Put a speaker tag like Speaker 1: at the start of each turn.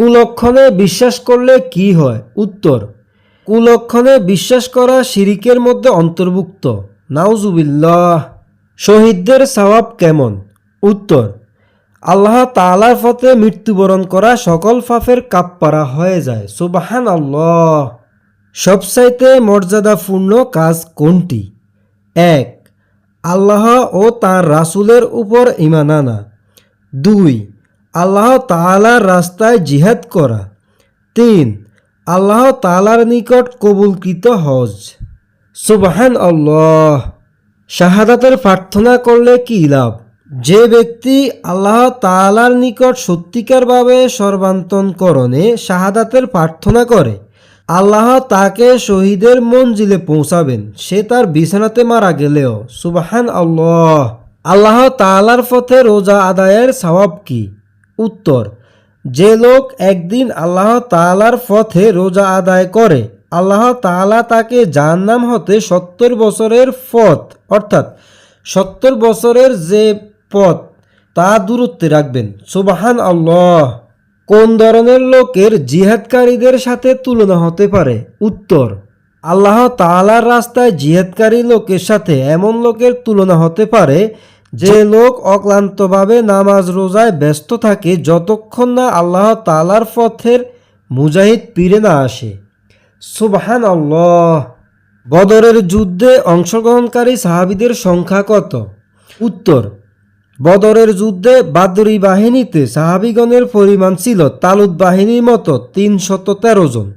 Speaker 1: কুলক্ষণে বিশ্বাস করলে কি হয়? উত্তর, কুলক্ষণে বিশ্বাস করা শিরিকের মধ্যে অন্তর্ভুক্ত। নাউজুবিল্লাহ। শহীদদের সওয়াব কেমন? উত্তর, আল্লাহ তাআলার পথে মৃত্যুবরণ করা সকল ফাফের কাপ্পারা হয়ে যায়। সুবাহান আল্লাহ সবসাইতে মর্যাদাপূর্ণ কাজ কোনটি? এক, আল্লাহ ও তার রাসূলের উপর ইমান আনা। দুই আল্লাহ তাআলার রাস্তায় জিহাদ করা। তিন, আল্লাহ তাআলার নিকট কবুলকৃত হজ। সুবাহান আল্লাহ শাহাদাতের প্রার্থনা করলে কি লাভ? যে ব্যক্তি আল্লাহ তাআলার নিকট সত্যিকারভাবে সর্বান্তকরণে শাহাদাতের প্রার্থনা করে, আল্লাহ তাকে শহীদের মঞ্জিলে পৌঁছাবেন, সে তার বিছানাতে মারা গেলেও। সুবাহান আল্লাহ আল্লাহ তাআলার পথে রোজা আদায়ের সওয়াব কি? উত্তর, যে লোক একদিন আল্লাহ তাআলার পথে রোজা আদায় করে, আল্লাহ তাআলা তাকে জাহান্নাম হতে সত্তর বছরের পথ, অর্থাৎ সত্তর বছরের যে পথ, তা দূরত্বে রাখবেন। সুবাহান আল্লাহ কোন ধরনের লোকের জিহাদকারীদের সাথে তুলনা হতে পারে? উত্তর, আল্লাহ তাআলার রাস্তায় জিহাদকারী লোকের সাথে এমন লোকের তুলনা হতে পারে যে লোক অক্লান্তভাবে নামাজ রোজায় ব্যস্ত থাকে, যতক্ষণ না আল্লাহ তালার পথের মুজাহিদ পীরে না আসে। সুবহান আল্লাহ বদরের যুদ্ধে অংশগ্রহণকারী সাহাবিদের সংখ্যা কত? উত্তর, বদরের যুদ্ধে বাদরি বাহিনীতে সাহাবিগণের পরিমাণ ছিল তালুদ বাহিনীর মতো তিনশত তেরো জন।